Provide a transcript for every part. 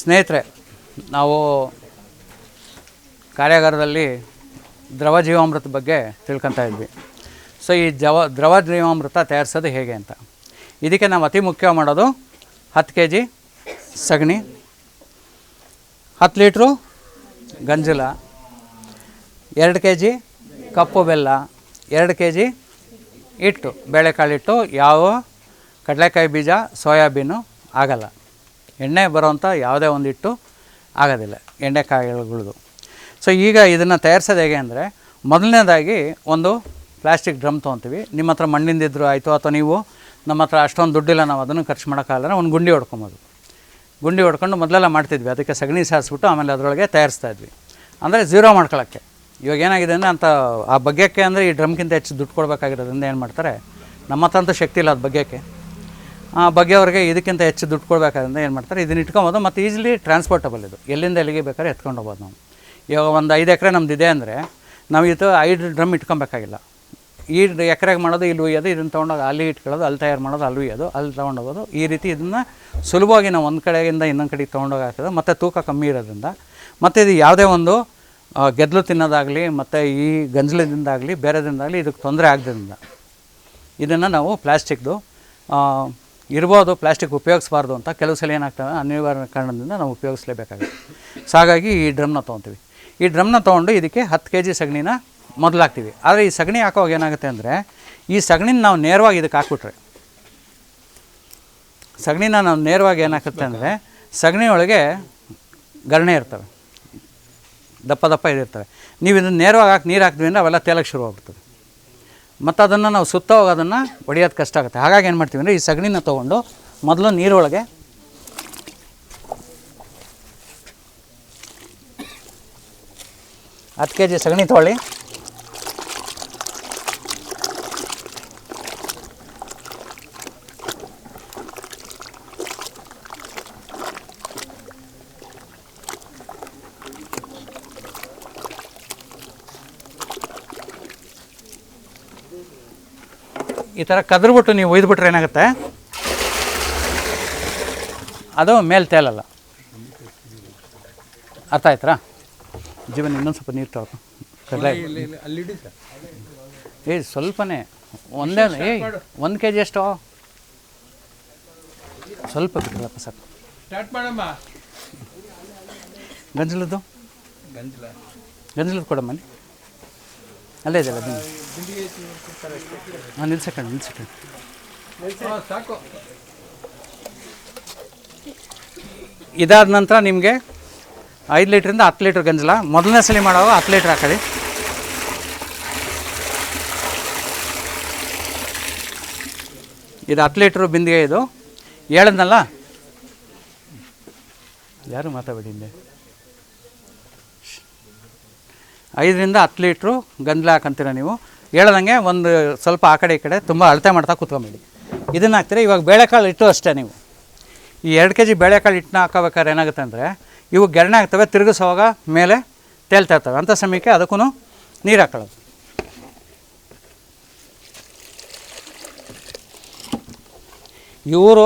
ಸ್ನೇಹಿತರೆ, ನಾವು ಕಾರ್ಯಾಗಾರದಲ್ಲಿ ದ್ರವ ಜೀವಾಮೃತ ಬಗ್ಗೆ ತಿಳ್ಕೊತಾ ಇದ್ವಿ. ಸೊ ಈ ಜವ ದ್ರವ ಜೀವಾಮೃತ ತಯಾರಿಸೋದು ಹೇಗೆ ಅಂತ. ಇದಕ್ಕೆ ನಾವು ಅತಿ ಮುಖ್ಯ ಮಾಡೋದು ಹತ್ತು ಕೆ ಜಿ ಸಗಣಿ, ಹತ್ತು ಲೀಟ್ರು ಗಂಜಲ, ಎರಡು ಕೆ ಜಿ ಕಪ್ಪು ಬೆಲ್ಲ, ಎರಡು ಕೆ ಜಿ ಹಿಟ್ಟು, ಬೇಳೆಕಾಳು ಹಿಟ್ಟು, ಯಾವ ಕಡಲೆಕಾಯಿ ಬೀಜ, ಸೋಯಾಬೀನು ಆಗಲ್ಲ. ಎಣ್ಣೆ ಬರೋವಂಥ ಯಾವುದೇ ಒಂದು ಹಿಟ್ಟು ಆಗೋದಿಲ್ಲ ಎಣ್ಣೆಕಾಯಿಗಳದು ಸೊ ಈಗ ಇದನ್ನು ತಯಾರಿಸೋದು ಹೇಗೆ ಅಂದರೆ, ಮೊದಲನೇದಾಗಿ ಒಂದು ಪ್ಲಾಸ್ಟಿಕ್ ಡ್ರಮ್ ತೊಗೊತೀವಿ. ನಿಮ್ಮ ಹತ್ರ ಮಣ್ಣಿಂದಿದ್ರು ಆಯಿತು, ಅಥವಾ ನೀವು ನಮ್ಮ ಹತ್ರ ಅಷ್ಟೊಂದು ದುಡ್ಡಿಲ್ಲ, ನಾವು ಅದನ್ನು ಖರ್ಚು ಮಾಡೋಕ್ಕಾಗಲ್ಲ ಒಂದು ಗುಂಡಿ ಹೊಡ್ಕೊಬೋದು. ಗುಂಡಿ ಹೊಡ್ಕೊಂಡು ಮೊದಲೆಲ್ಲ ಮಾಡ್ತಿದ್ವಿ. ಅದಕ್ಕೆ ಸಗಣಿ ಸಾರಿಸ್ಬಿಟ್ಟು ಆಮೇಲೆ ಅದರೊಳಗೆ ತಯಾರಿಸ್ತಾ ಇದ್ವಿ. ಅಂದರೆ ಝೀರೋ ಮಾಡ್ಕೊಳ್ಳೋಕ್ಕೆ ಇವಾಗ ಏನಾಗಿದೆ ಅಂದರೆ ಅಂತ ಆ ಬಗ್ಗೆಕ್ಕೆ ಅಂದರೆ ಈ ಡ್ರಮ್ಗಿಂತ ಹೆಚ್ಚು ದುಡ್ಡು ಕೊಡಬೇಕಾಗಿರೋದ್ರಿಂದ ಏನು ಮಾಡ್ತಾರೆ, ನಮ್ಮ ಹತ್ರ ಅಂತೂ ಶಕ್ತಿ ಇಲ್ಲ ಅದು ಬಗ್ಗಕ್ಕೆ. ಆ ಬಗ್ಗೆಯವ್ರಿಗೆ ಇದಕ್ಕಿಂತ ಹೆಚ್ಚು ದುಡ್ಡು ಕೊಡಬೇಕಾದ್ರಿಂದ ಏನು ಮಾಡ್ತಾರೆ? ಇದನ್ನ ಇಟ್ಕೊಬೋದು ಮತ್ತು ಈಸಿಲಿ ಟ್ರಾನ್ಸ್ಪೋರ್ಟಬಲ್ ಇದು. ಎಲ್ಲಿಂದ ಎಲ್ಲಿಗೆ ಬೇಕಾದ್ರೆ ಎತ್ಕೊಂಡು ಹೋಗ್ಬೋದು ನಾವು. ಇವಾಗ ಒಂದು ಐದು ಎಕರೆ ನಮ್ದು ಇದೆ ಅಂದರೆ ನಾವು ಇದು ಐದು ಡ್ರಮ್ ಇಟ್ಕೊಬೇಕಾಗಿಲ್ಲ. ಈ ಎಕರೆಗೆ ಮಾಡೋದು, ಇಲ್ಲಿ ಉಯ್ಯೋದು, ಇದನ್ನು ತೊಗೊಂಡೋಗಿ ಅಲ್ಲಿ ಇಟ್ಕೊಳ್ಳೋದು, ಅಲ್ಲಿ ತಯಾರು ಮಾಡೋದು, ಅಲ್ಲಿ ಉಯ್ಯೋದು, ಅಲ್ಲಿ ತೊಗೊಂಡೋಗೋದು ಈ ರೀತಿ ಇದನ್ನು ಸುಲಭವಾಗಿ ನಾವು ಒಂದು ಕಡೆಯಿಂದ ಇನ್ನೊಂದು ಕಡೆಗೆ ತೊಗೊಂಡೋಗಿ ಹಾಕೋದು ಮತ್ತು ತೂಕ ಕಮ್ಮಿ ಇರೋದ್ರಿಂದ ಮತ್ತು ಇದು ಯಾವುದೇ ಒಂದು ಗೆದ್ದಲು ತಿನ್ನೋದಾಗಲಿ ಮತ್ತು ಈ ಗಂಜಲದಿಂದಾಗಲಿ ಬೇರೆದಿಂದಾಗಲಿ ಇದಕ್ಕೆ ತೊಂದರೆ ಆಗದ್ರಿಂದ ಇದನ್ನು ನಾವು ಪ್ಲಾಸ್ಟಿಕ್ದು ಇರ್ಬೋದು ಪ್ಲಾಸ್ಟಿಕ್ ಉಪಯೋಗಿಸ್ಬಾರ್ದು ಅಂತ ಕೆಲವು ಸಲ ಏನಾಗ್ತವೆ ಅನಿವಾರ್ಯ ಕಾರಣದಿಂದ ನಾವು ಉಪಯೋಗಿಸ್ಲೇಬೇಕಾಗುತ್ತೆ. ಸೊ ಹಾಗಾಗಿ ಈ ಡ್ರಮ್ನ ತೊಗೊತೀವಿ. ಈ ಡ್ರಮ್ನ ತೊಗೊಂಡು ಇದಕ್ಕೆ ಹತ್ತು ಕೆ ಜಿ ಸಗಣಿನ ಮೊದಲು ಹಾಕ್ತೀವಿ ಆದರೆ ಈ ಸಗಣಿ ಹಾಕೋವಾಗ ಏನಾಗುತ್ತೆ ಅಂದರೆ, ಈ ಸಗಣಿನ ನಾವು ನೇರವಾಗಿ ಇದಕ್ಕೆ ಹಾಕ್ಬಿಟ್ರೆ, ಸಗಣಿನ ನಾವು ನೇರವಾಗಿ ಏನಾಗುತ್ತೆ ಅಂದರೆ, ಸಗಣಿಯೊಳಗೆ ಗರಣೆ ಇರ್ತವೆ. ದಪ್ಪ ದಪ್ಪ ಇದಿರ್ತವೆ. ನೀವು ಇದನ್ನು ನೇರವಾಗಿ ಹಾಕಿ ನೀರು ಹಾಕ್ತೀವಿ ಅಂದರೆ ಅವೆಲ್ಲ ತೇಲಕ್ಕೆ ಶುರುವಾಗ್ತದೆ ಮತ್ತು ಅದನ್ನು ನಾವು ಸುತ್ತ ಹೋಗಿ ಅದನ್ನು ಹೊಡೆಯೋದು ಕಷ್ಟ ಆಗುತ್ತೆ. ಹಾಗಾಗಿ ಏನು ಮಾಡ್ತೀವಿ ಅಂದರೆ ಈ ಸಗಣಿನ ತೊಗೊಂಡು ಮೊದಲು ನೀರೊಳಗೆ ಹತ್ತು ಕೆ ಜಿ ಸಗಣಿ ತೊಗೊಳ್ಳಿ. ಈ ಥರ ಕದ್ರುಬಿಟ್ಟು ನೀವು ಒಯ್ದುಬಿಟ್ರೆ ಏನಾಗುತ್ತೆ? ಅದು ಮೇಲೆ ತೇಲಲ್ಲ. ಅರ್ಥ ಆಯ್ತಾ ಜೀವನ ಇನ್ನೊಂದು ಸ್ವಲ್ಪ ನೀರು ತಗೋ ಏ ಸ್ವಲ್ಪನೇ. ಒಂದೇ ಏ ಒಂದು ಕೆ ಜಿ ಎಷ್ಟು? ಸ್ವಲ್ಪ ಬಿಟ್ಟಿಲ್ಲಪ್ಪ ಸರ್ ಗಂಜಲದ್ದು? ಗಂಜಲ. ಗಂಜಲದ್ದು ಕೊಡಮ್ಮಲ್ಲಿ ಅಲ್ಲೇ ಇದೆಯಲ್ಲ ಬನ್ನಿ. ಹಾಂ ನಿಲ್ಸಕಂಡು ಹಾ, ಸಾಕು ಇದಾದ ನಂತರ ನಿಮಗೆ ಐದು ಲೀಟ್ರಿಂದ ಹತ್ತು ಲೀಟ್ರ್ ಗಂಜಲ. ಮೊದಲನೇ ಸಲ ಮಾಡೋವು ಹತ್ತು ಲೀಟ್ರ್ ಹಾಕೊಳ್ಳಿ ಇದು ಹತ್ತು ಲೀಟ್ರು ಬಿಂದಿಗೆ ಇದು. ಹೇಳಿದ್ನಲ್ಲ? ಯಾರು ಮಾತಾಡಬೇಡಿ ಹಿಂದೆ? ಐದರಿಂದ ಹತ್ತು ಲೀಟ್ರು ಗಂಜಲ ಹಾಕಂತೀರ ನೀವು. ಹೇಳ್ದಂಗೆ ಒಂದು ಸ್ವಲ್ಪ ಆ ಕಡೆ ಈ ಕಡೆ ತುಂಬ ಅಳತೆ ಮಾಡ್ತಾ ಕೂತ್ಕೊಂಬಿಡಿ. ಇದನ್ನು ಹಾಕ್ತೀರಿ? ಇವಾಗ ಬೇಳೆಕಾಳು ಇಟ್ಟು ಅಷ್ಟೇ ನೀವು. ಈ ಎರಡು ಕೆ ಜಿ ಬೇಳೆಕಾಳು ಹಿಟ್ಟನ್ನ ಹಾಕೋಬೇಕಾದ್ರೆ ಏನಾಗುತ್ತೆ ಅಂದರೆ, ಇವು ಗೆರಣೆ ಆಗ್ತವೆ, ತಿರುಗಿಸೋವಾಗ ಮೇಲೆ ತೇಲ್ತಾ ಇರ್ತವೆ ಅಂಥ ಸಮಯಕ್ಕೆ ಅದಕ್ಕೂ ನೀರು ಹಾಕೊಳ್ಳೋದು. ಇವರು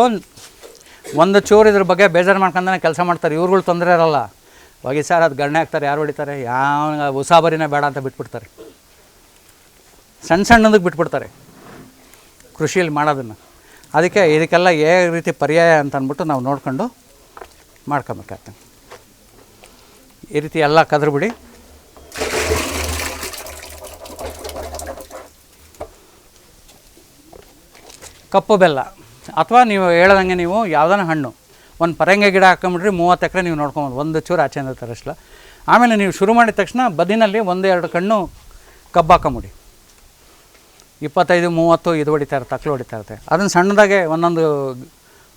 ಒಂದು ಚೂರು ಇದ್ರ ಬಗ್ಗೆ ಬೇಜಾರು ಮಾಡ್ಕೊಂಡೇ ಕೆಲಸ ಮಾಡ್ತಾರೆ. ಇವ್ರುಗಳು ತೊಂದರೆ ಇರಲ್ಲ. ಹೋಗಿ ಸರ್, ಅದು ಗಣ್ಯ ಹಾಕ್ತಾರೆ ಯಾರು ಹೊಡಿತಾರೆ? ಯಾವ ಉಸಾಬರಿನೇ ಬೇಡ ಅಂತ ಬಿಟ್ಬಿಡ್ತಾರೆ. ಸಣ್ಣ ಸಣ್ಣದಕ್ಕೆ ಬಿಟ್ಬಿಡ್ತಾರೆ. ಕೃಷಿಯಲ್ಲಿ ಮಾಡೋದನ್ನು. ಅದಕ್ಕೆ ಇದಕ್ಕೆಲ್ಲ ಏ ರೀತಿ ಪರ್ಯಾಯ ಅಂತ ಅಂದ್ಬಿಟ್ಟು ನಾವು ನೋಡ್ಕೊಂಡು ಮಾಡ್ಕೊಬೇಕಾಗ್ತದೆ ಈ ರೀತಿ ಎಲ್ಲ ಕದ್ರು ಬಿಡಿ ಕಪ್ಪು ಬೆಲ್ಲ. ಅಥವಾ ನೀವು ಹೇಳ್ದಂಗೆ ನೀವು ಯಾವುದಾನ ಹಣ್ಣು. ಒಂದು ಪರಂಗ ಗಿಡ ಹಾಕೊಂಬಿಟ್ರಿ ಮೂವತ್ತು ಎಕರೆ ನೀವು ನೋಡ್ಕೊಬೋದು, ಒಂದು ಚೂರು ಆಚೆಯಿಂದ ತರಸ್ಲ. ಆಮೇಲೆ ನೀವು ಶುರು ಮಾಡಿದ ತಕ್ಷಣ ಬದಿನಲ್ಲಿ ಒಂದು ಎರಡು ಕಣ್ಣು ಕಬ್ಬು ಹಾಕೊಂಬಿಡಿ. ಇಪ್ಪತ್ತೈದು, ಮೂವತ್ತು ಇದು ಹೊಡಿತಾ ಇರುತ್ತೆ ತಕ್ಲು ಹೊಡಿತಾ ಇರುತ್ತೆ. ಅದನ್ನು ಸಣ್ಣದಾಗೆ ಒಂದೊಂದು,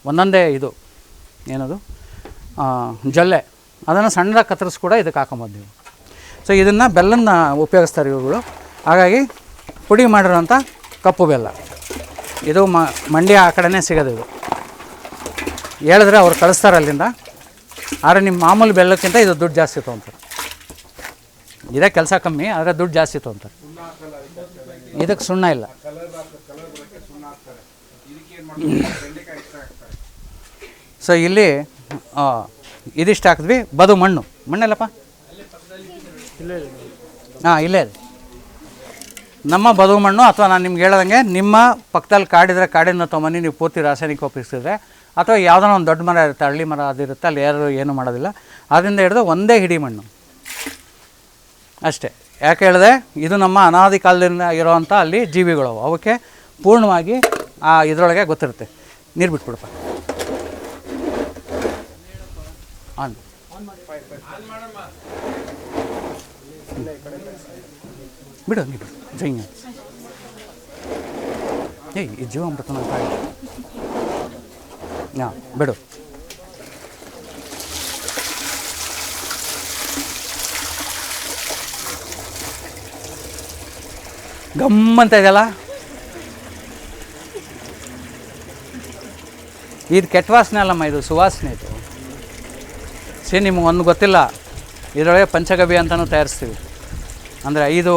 ಒಂದೊಂದೇ ಇದು, ಏನದು? ಜೊಲ್ಲೆ. ಅದನ್ನು ಸಣ್ಣದಾಗಿ ಕತ್ತರಿಸಿ ಕೂಡ ಇದಕ್ಕೆ ಹಾಕೊಂಬೋದು ನೀವು. ಸೊ ಇದನ್ನು ಬೆಲ್ಲನ ಉಪಯೋಗಿಸ್ತಾರೆ ಇವುಗಳು ಹಾಗಾಗಿ ಪುಡಿ ಮಾಡಿರೋಂಥ ಕಪ್ಪು ಬೆಲ್ಲ. ಇದು ಮಂಡ್ಯ ಆ ಕಡೆಯೇ ಸಿಗೋದು ಇದು. ಹೇಳಿದ್ರೆ ಅವ್ರು ಕಳಿಸ್ತಾರೆ ಅಲ್ಲಿಂದ. ಆದರೆ ನಿಮ್ಮ ಮಾಮೂಲಿ ಬೆಲ್ಲಕ್ಕಿಂತ ಇದು ದುಡ್ಡು ಜಾಸ್ತಿ ತೊಗೊಂತಾರೆ ಇದೇ ಕೆಲಸ ಕಮ್ಮಿ, ಆದರೆ ದುಡ್ಡು ಜಾಸ್ತಿ ತೊಗೊಂತಾರೆ ಇದಕ್ಕೆ ಸುಣ್ಣ ಇಲ್ಲ. ಸೊ ಇಲ್ಲಿ ಇದಿಷ್ಟು ಹಾಕಿದ್ವಿ, ಬದು ಮಣ್ಣು. ಮಣ್ಣಲ್ಲಪ್ಪ? ಹಾಂ, ಇಲ್ಲೇ ಇದೆ. ನಮ್ಮ ಬದು ಮಣ್ಣು, ಅಥವಾ ನಾನು ನಿಮ್ಗೆ ಹೇಳ್ದಂಗೆ, ನಿಮ್ಮ ಪಕ್ಕದಲ್ಲಿ ಕಾಡಿದ್ರೆ ಕಾಡಿನ ತೊಗೊಂಬನ್ನಿ ನೀವು ಪೂರ್ತಿ ರಾಸಾಯನಿಕ ಉಪಯೋಗಿಸಿದ್ರೆ ಅಥವಾ ಯಾವುದೋ ಒಂದು ದೊಡ್ಡ ಮರ ಇರುತ್ತೆ, ಹಳ್ಳಿ ಮರ ಅದು ಇರುತ್ತೆ, ಅಲ್ಲಿ ಯಾರು ಏನು ಮಾಡೋದಿಲ್ಲ. ಅದರಿಂದ ಹಿಡಿದು ಒಂದೇ ಹಿಡಿ ಮಣ್ಣು. ಅಷ್ಟೇ. ಯಾಕೆ ಹೇಳಿದೆ? ಇದು ನಮ್ಮ ಅನಾದಿ ಕಾಲದಿಂದ ಇರೋವಂಥ ಅಲ್ಲಿ ಜೀವಿಗಳು ಅವು. ಅವಕ್ಕೆ ಪೂರ್ಣವಾಗಿ ಆ ಇದರೊಳಗೆ ಗೊತ್ತಿರುತ್ತೆ. ನೀರು ಬಿಟ್ಬಿಡಪ್ಪ. ಆನ್. ಬಿಡು ನೀವು ಜೈನ್ ಏಯ್, ಈ ಜೀವಾಮೃತ ಹಾಂ, ಬಿಡು. ಗಮ್ಮಂತ ಇದೆಯಲ್ಲ? ಇದು ಕೆಟ್ಟ ವಾಸನೆ ಅಲ್ಲಮ್ಮ, ಇದು ಸುವಾಸನೆ ಇದು. ಸೇ ನಿಮ್ಗೆ ಒಂದು ಗೊತ್ತಿಲ್ಲ, ಇದರೊಳಗೆ ಪಂಚಗವ್ಯ ಅಂತಲೂ ತಯಾರಿಸ್ತೀವಿ. ಅಂದರೆ ಐದು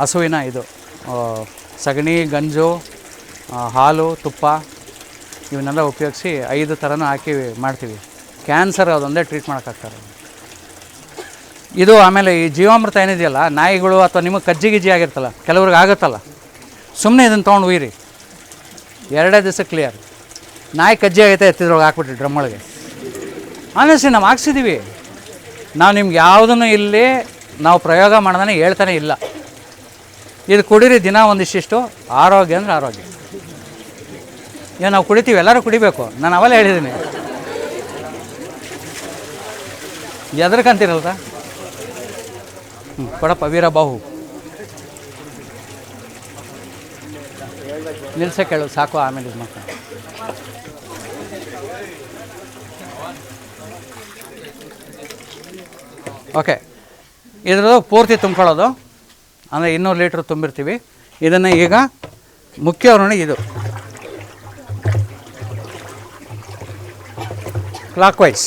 ಹಸುವಿನ ಇದು ಸಗಣಿ, ಗಂಜು ಹಾಲು, ತುಪ್ಪ. ಇವನ್ನೆಲ್ಲ ಉಪಯೋಗಿಸಿ ಐದು ಥರನೂ ಹಾಕಿ ಮಾಡ್ತೀವಿ. ಕ್ಯಾನ್ಸರ್ ಅದೊಂದೇ ಟ್ರೀಟ್ ಮಾಡೋಕ್ಕಾಗ್ತಾರೆ ಇದು ಆಮೇಲೆ ಈ ಜೀವಾಮೃತ ಏನಿದೆಯಲ್ಲ, ನಾಯಿಗಳು ಅಥವಾ ನಿಮಗೆ ಕಜ್ಜಿ ಗಿಜ್ಜಿ ಆಗಿರ್ತಲ್ಲ, ಕೆಲವ್ರಿಗೆ ಆಗುತ್ತಲ್ಲ ಸುಮ್ಮನೆ ಇದನ್ನು ತೊಗೊಂಡು ಉಯ್ರಿ. ಎರಡೇ ದಿವಸ ಕ್ಲಿಯರ್ ನಾಯಿ ಕಜ್ಜಿ ಆಗೈತೆ, ಎತ್ತಿದ್ರೊಳಗೆ ಹಾಕ್ಬಿಟ್ರಿ ಡ್ರಮ್ ಒಳಗೆ. ಆನೆಸ್ಟ್ಲಿ ನಾವು ಹಾಕ್ಸಿದ್ದೀವಿ ನಾವು ನಿಮ್ಗೆ ಯಾವುದನ್ನು ಇಲ್ಲಿ ನಾವು ಪ್ರಯೋಗ ಮಾಡ್ದಾನೆ ಹೇಳ್ತಾನೆ ಇಲ್ಲ. ಇದು ಕುಡೀರಿ ದಿನ ಒಂದಿಷ್ಟಿಷ್ಟು, ಆರೋಗ್ಯ ಅಂದರೆ ಆರೋಗ್ಯ. ಏನು ನಾವು ಕುಡಿತೀವಿ, ಎಲ್ಲರೂ ಕುಡಿಬೇಕು. ನಾನು ಅವೆಲ್ಲ ಹೇಳಿದ್ದೀನಿ. ಎದ್ರಕಂತೀರಲ್ರ ಹ್ಞೂ ಕೊಡಪ್ಪ ವೀರಬಾಹು ನಿಲ್ಸ ಕೇಳು, ಸಾಕು, ಆಮೇಲೆ ಇದು ಮಾಡ್ತಾರೆ ಓಕೆ, ಇದ್ರದ್ದು ಪೂರ್ತಿ ತುಂಬ್ಕೊಳ್ಳೋದು. ಅಂದರೆ ಇನ್ನೂರು ಲೀಟ್ರ್ ತುಂಬಿರ್ತೀವಿ. ಇದನ್ನು ಈಗ ಮುಖ್ಯ ಇದು. ಕ್ಲಾಕ್ ವೈಸ್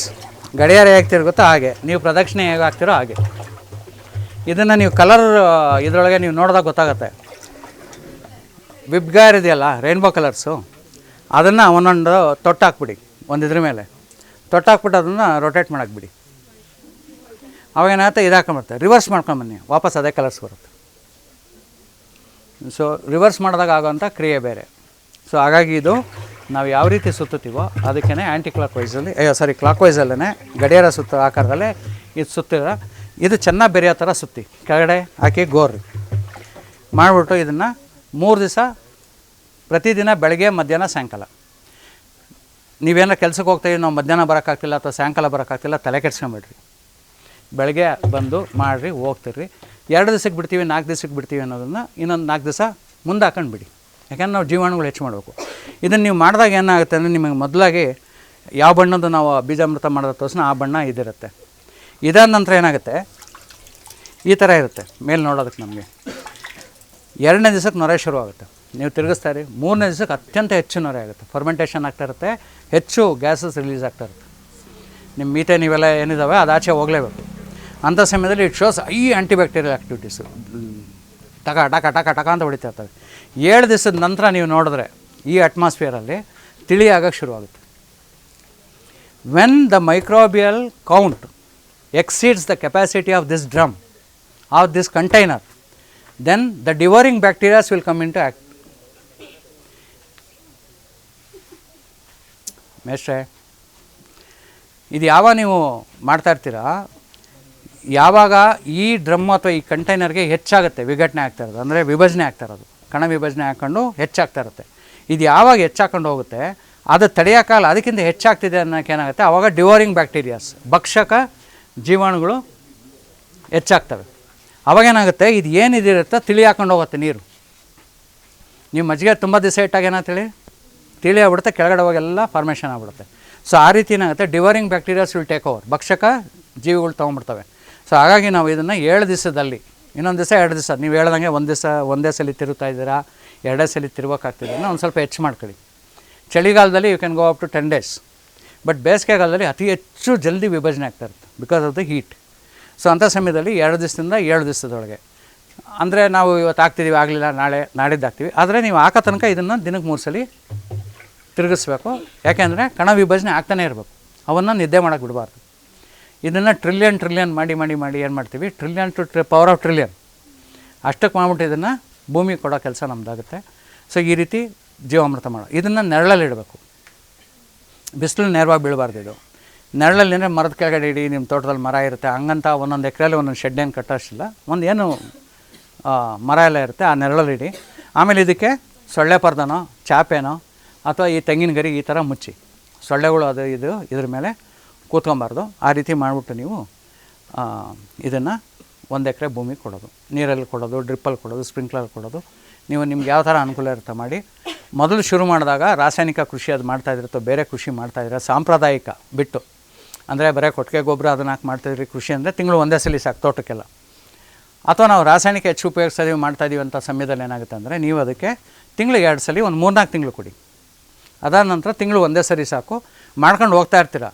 ಗಡಿಯಾರ ಹೇಗೆ ತಿರುಗುತ್ತೋ ಹಾಗೆ. ನೀವು ಪ್ರದಕ್ಷಿಣೆ ಹೇಗೆ ಹಾಕ್ತಿರೋ ಹಾಗೆ. ಇದನ್ನು ನೀವು ಕಲರ್ ಇದರೊಳಗೆ ನೀವು ನೋಡಿದಾಗ ಗೊತ್ತಾಗುತ್ತೆ. ವಿಬ್ಗಾರ್ ಇದೆಯಲ್ಲ ರೈನ್ಬೋ ಕಲರ್ಸು ಅದನ್ನು ಒಂದೊಂದು ತೊಟ್ಟು ಹಾಕ್ಬಿಡಿ ಒಂದು ಇದ್ರ ಮೇಲೆ. ತೊಟ್ಟು ಹಾಕ್ಬಿಟ್ಟು ಅದನ್ನು ರೊಟೇಟ್ ಮಾಡಾಕ್ಬಿಡಿ. ಬಿಡಿ ಅವಾಗ ಏನಾಗುತ್ತೆ? ಇದು ರಿವರ್ಸ್ ಮಾಡ್ಕೊಂಬನ್ನಿ. ವಾಪಸ್ ಅದೇ ಕಲರ್ಸ್ ಬರುತ್ತೆ. ಸೊ ರಿವರ್ಸ್ ಮಾಡಿದಾಗ ಆಗೋವಂಥ ಕ್ರಿಯೆ ಬೇರೆ. ಸೊ ಹಾಗಾಗಿ ಇದು ನಾವು ಯಾವ ರೀತಿ ಸುತ್ತುತ್ತೀವೋ ಅದಕ್ಕೇ ಆ್ಯಂಟಿ ಕ್ಲಾಕ್ ವೈಸಲ್ಲಿ ಅಯ್ಯೋ ಸಾರಿ ಕ್ಲಾಕ್ ವೈಸಲ್ಲೇ ಗಡಿಯಾರ ಸುತ್ತ ಆಕಾರದಲ್ಲಿ ಇದು ಸುತ್ತಿರ ಇದು ಚೆನ್ನಾಗಿ ಬೆರೆಯೋ ಥರ ಸುತ್ತಿ. ಕೆಳಗಡೆ ಹಾಕಿ ಗೋರ್ರಿ. ಮಾಡಿಬಿಟ್ಟು ಇದನ್ನು ಮೂರು ದಿವಸ ಪ್ರತಿದಿನ ಬೆಳಗ್ಗೆ, ಮಧ್ಯಾಹ್ನ, ಸಾಯಂಕಾಲ. ನೀವೇನೋ ಕೆಲಸಕ್ಕೆ ಹೋಗ್ತೀವಿ ನಾವು ಮಧ್ಯಾಹ್ನ ಬರೋಕ್ಕಾಗ್ತಿಲ್ಲ ಅಥವಾ ಸಾಯಂಕಾಲ ಬರೋಕ್ಕಾಗ್ತಿಲ್ಲ, ತಲೆ ಕೆಡ್ಸ್ಕೊಂಬಿಡ್ರಿ. ಬೆಳಗ್ಗೆ ಬಂದು ಮಾಡಿರಿ, ಹೋಗ್ತಿರ್ರಿ. ಎರಡು ದಿವಸಕ್ಕೆ ಬಿಡ್ತೀವಿ, ನಾಲ್ಕು ದಿವಸಕ್ಕೆ ಬಿಡ್ತೀವಿ ಅನ್ನೋದನ್ನು ಇನ್ನೊಂದು ನಾಲ್ಕು ದಿವಸ ಮುಂದೆ ಹಾಕೊಂಡು ಬಿಡಿ ಯಾಕಂದ್ರೆ ನಾವು ಜೀವಾಣುಗಳು ಹೆಚ್ಚು ಮಾಡಬೇಕು. ಇದನ್ನು ನೀವು ಮಾಡಿದಾಗ ಏನಾಗುತ್ತೆ ಅಂದರೆ ನಿಮಗೆ ಮೊದಲಾಗಿ ಯಾವ ಬಣ್ಣದ್ದು ನಾವು ಬೀಜಾಮೃತ ಮಾಡಿದ ತೋರಿಸ್ನ ಆ ಬಣ್ಣ ಇದಿರುತ್ತೆ. ಇದಾದ ನಂತರ ಏನಾಗುತ್ತೆ? ಈ ಥರ ಇರುತ್ತೆ, ಮೇಲೆ ನೋಡೋದಕ್ಕೆ ನಮಗೆ. ಎರಡನೇ ದಿವಸಕ್ಕೆ ನೊರೆ ಶುರುವಾಗುತ್ತೆ ನೀವು ತಿರುಗಿಸ್ತಾ ಇರಿ, ಮೂರನೇ ದಿವಸಕ್ಕೆ ಅತ್ಯಂತ ಹೆಚ್ಚು ನೊರೆ ಆಗುತ್ತೆ. ಫರ್ಮೆಂಟೇಷನ್ ಆಗ್ತಾ ಇರುತ್ತೆ, ಹೆಚ್ಚು ಗ್ಯಾಸಸ್ ರಿಲೀಸ್ ಆಗ್ತಾ ಇರುತ್ತೆ. ನಿಮ್ಮ ಮೀತೆ ನೀವೆಲ್ಲ ಏನಿದ್ದಾವೆ ಅದು ಆಚೆ ಹೋಗಲೇಬೇಕು. ಅಂಥ ಸಮಯದಲ್ಲಿ it shows I antibacterial activities ಟಕ ಟಕ ಟಕ ಟಕ ಅಂತ ಹೊಡಿತಾ ಇರ್ತವೆ ಏಳು ದಿವಸದ ನಂತರ ನೀವು ನೋಡಿದ್ರೆ ಈ ಅಟ್ಮಾಸ್ಫಿಯರಲ್ಲಿ ತಿಳಿಯಾಗಕ್ಕೆ ಶುರುವಾಗುತ್ತೆ. When the microbial count exceeds the capacity of this drum of this container then the devouring bacterias will come in to act ಮೇಷ್ಟ್ರೆ ಇದು ಯಾವಾಗ ನೀವು ಮಾಡ್ತಾ ಇರ್ತೀರಾ? ಯಾವಾಗ ಈ ಡ್ರಮ್ ಅಥವಾ ಈ ಕಂಟೈನರ್ಗೆ ಹೆಚ್ಚಾಗುತ್ತೆ, ವಿಘಟನೆ ಆಗ್ತಾ ಇರೋದು, ಅಂದರೆ ವಿಭಜನೆ ಆಗ್ತಾ ಇರೋದು, ಕಣ ವಿಭಜನೆ ಹಾಕ್ಕೊಂಡು ಹೆಚ್ಚಾಗ್ತಾ ಇರುತ್ತೆ. ಇದು ಯಾವಾಗ ಹೆಚ್ಚಾಕೊಂಡು ಹೋಗುತ್ತೆ, ಅದು ತಡೆಯೋಕ್ಕಾಗಲ್ಲ ಅದಕ್ಕಿಂತ ಹೆಚ್ಚಾಗ್ತಿದೆ ಅನ್ನೋಕೆ ಏನಾಗುತ್ತೆ ಆವಾಗ ಡಿವೋರಿಂಗ್ ಬ್ಯಾಕ್ಟೀರಿಯಾಸ್, ಭಕ್ಷಕ ಜೀವಾಣುಗಳು ಹೆಚ್ಚಾಗ್ತವೆ. ಅವಾಗೇನಾಗುತ್ತೆ ಇದು ಏನಿದಿರುತ್ತೋ ತಿಳಿ ಹಾಕೊಂಡು ಹೋಗುತ್ತೆ ನೀರು. ನೀವು ಮಜ್ಜಿಗೆ ತುಂಬ ದಿವಸ ಇಟ್ಟಾಗ ಏನಾಗ್ತೇಳಿ ತಿಳಿ ಆಗ್ಬಿಡುತ್ತೆ ಕೆಳಗಡೆ ಹೋಗೆಲ್ಲ ಫಾರ್ಮೇಷನ್ ಆಗ್ಬಿಡುತ್ತೆ. ಸೊ ಆ ರೀತಿ ಏನಾಗುತ್ತೆ, devouring bacterias will take over ಭಕ್ಷಕ ಜೀವಿಗಳು ತೊಗೊಂಡ್ಬಿಡ್ತವೆ. ಸೊ ಹಾಗಾಗಿ ನಾವು ಇದನ್ನು ಏಳು ದಿವಸದಲ್ಲಿ, ಇನ್ನೊಂದು ದಿವಸ ಎರಡು ದಿವಸ, ನೀವು ಹೇಳ್ದಂಗೆ ಒಂದು ದಿವಸ, ಒಂದೇ ಸಲ ತಿರುಗ್ತಾ ಇದ್ದೀರಾ, ಎರಡೇ ಸಲ ತಿರುಗೋಕ್ಕಾಗ್ತಿದೆ ಒಂದು ಸ್ವಲ್ಪ ಹೆಚ್ಚು ಮಾಡ್ಕೊಳ್ಳಿ. ಚಳಿಗಾಲದಲ್ಲಿ you can go up to ten days but ಬೇಸಿಗೆಗಾಲದಲ್ಲಿ ಅತಿ ಹೆಚ್ಚು ಜಲ್ದಿ ವಿಭಜನೆ ಆಗ್ತಾ ಇರುತ್ತೆ because of the heat so ಅಂಥ ಸಮಯದಲ್ಲಿ ಎರಡು ದಿವಸದಿಂದ ಏಳು ದಿವಸದೊಳಗೆ. ಅಂದರೆ ನಾವು ಇವತ್ತು ಹಾಕ್ತಿದ್ದೀವಿ ಆಗಲಿಲ್ಲ, ನಾಳೆ, ನಾಡಿದ್ದು ಹಾಕ್ತೀವಿ ಆದರೆ ನೀವು ಹಾಕೋ ತನಕ ಇದನ್ನು ದಿನಕ್ಕೆ ಮೂರು ಸಲ ತಿರುಗಿಸ್ಬೇಕು. ಯಾಕೆಂದರೆ ಕಣ ವಿಭಜನೆ ಆಗ್ತಾನೇ ಇರಬೇಕು. ಅವನ್ನು ನಿದ್ದೆ ಮಾಡೋಕ್ಕೆ ಬಿಡಬಾರ್ದು. ಇದನ್ನು ಟ್ರಿಲಿಯನ್ ಟ್ರಿಲಿಯನ್ ಮಾಡಿ ಮಾಡಿ ಮಾಡಿ ಏನು ಮಾಡ್ತೀವಿ? Trillion to three power of trillion ಅಷ್ಟಕ್ಕೆ ಮಾಡ್ಬಿಟ್ಟು ಇದನ್ನು ಭೂಮಿ ಕೊಡೋ ಕೆಲಸ ನಮ್ಮದಾಗುತ್ತೆ ಸೊ ಈ ರೀತಿ ಜೀವಾಮೃತ ಮಾಡೋ. ಇದನ್ನು ನೆರಳಲ್ಲಿ ಇಡಬೇಕು. ಬಿಸಿಲು ನೆರವಾಗಿ ಬೀಳಬಾರ್ದು ಇದು. ನೆರಳಲ್ಲಿ ಅಂದರೆ ಮರದ ಕೆಳಗಡೆ ಇಡಿ ನಿಮ್ಮ ತೋಟದಲ್ಲಿ ಮರ ಇರುತ್ತೆ. ಹಂಗಂತ ಒಂದೊಂದು ಎಕರೆಯಲ್ಲಿ ಒಂದೊಂದು ಶೆಡ್ ಏನು ಕಟ್ಟೋಷ್ಟಿಲ್ಲ ಒಂದು ಏನು ಮರ ಎಲ್ಲ ಇರುತ್ತೆ, ಆ ನೆರಳಲ್ಲಿ ಇಡಿ. ಆಮೇಲೆ ಇದಕ್ಕೆ ಸೊಳ್ಳೆ ಪರ್ದನೋ, ಚಾಪೆನೋ, ಅಥವಾ ಈ ತೆಂಗಿನ ಗರಿ ಈ ಥರ ಮುಚ್ಚಿ. ಸೊಳ್ಳೆಗಳು ಅದು, ಇದು, ಇದ್ರ ಮೇಲೆ ಕೂತ್ಕೊಬಾರ್ದು. ಆ ರೀತಿ ಮಾಡಿಬಿಟ್ಟು ನೀವು ಇದನ್ನು ಒಂದು ಎಕರೆ ಭೂಮಿ ಕೊಡೋದು. ನೀರಲ್ಲಿ ಕೊಡೋದು, ಡ್ರಿಪ್ಪಲ್ಲಿ ಕೊಡೋದು, ಸ್ಪ್ರಿಂಕ್ಲರ್ ಕೊಡೋದು. ನೀವು ನಿಮ್ಗೆ ಯಾವ ಥರ ಅನುಕೂಲ ಇರುತ್ತೆ ಮಾಡಿ. ಮೊದಲು ಶುರು ಮಾಡಿದಾಗ ರಾಸಾಯನಿಕ ಕೃಷಿ ಅದು ಮಾಡ್ತಾಯಿದ್ರೆ ಅಥವಾ ಬೇರೆ ಕೃಷಿ ಮಾಡ್ತಾಯಿದ್ರೆ ಸಾಂಪ್ರದಾಯಿಕ ಬಿಟ್ಟು. ಅಂದರೆ ಬರೀ ಕೊಟ್ಟಿಗೆ ಗೊಬ್ಬರ ಅದನ್ನ ಹಾಕಿ ಮಾಡ್ತಾಯಿದ್ರಿ ಕೃಷಿ ಅಂದರೆ ತಿಂಗಳು ಒಂದೇ ಸಲ ಸಾಕು ತೋಟಕ್ಕೆಲ್ಲ. ಅಥವಾ ನಾವು ರಾಸಾಯನಿಕ ಹೆಚ್ಚು ಉಪಯೋಗಿಸ್ತೀವಿ ಮಾಡ್ತಾಯಿದ್ದೀವಿ ಅಂತ ಸಮಯದಲ್ಲಿ ಏನಾಗುತ್ತೆ ಅಂದರೆ ನೀವು ಅದಕ್ಕೆ ತಿಂಗಳಿಗೆ ಎರಡು ಸಲ ಒಂದು ಮೂರ್ನಾಲ್ಕು ತಿಂಗಳು ಕೊಡಿ. ಅದಾದ ನಂತರ ತಿಂಗಳು ಒಂದೇ ಸರಿ ಸಾಕು. ಮಾಡ್ಕೊಂಡು ಹೋಗ್ತಾ ಇರ್ತೀರ.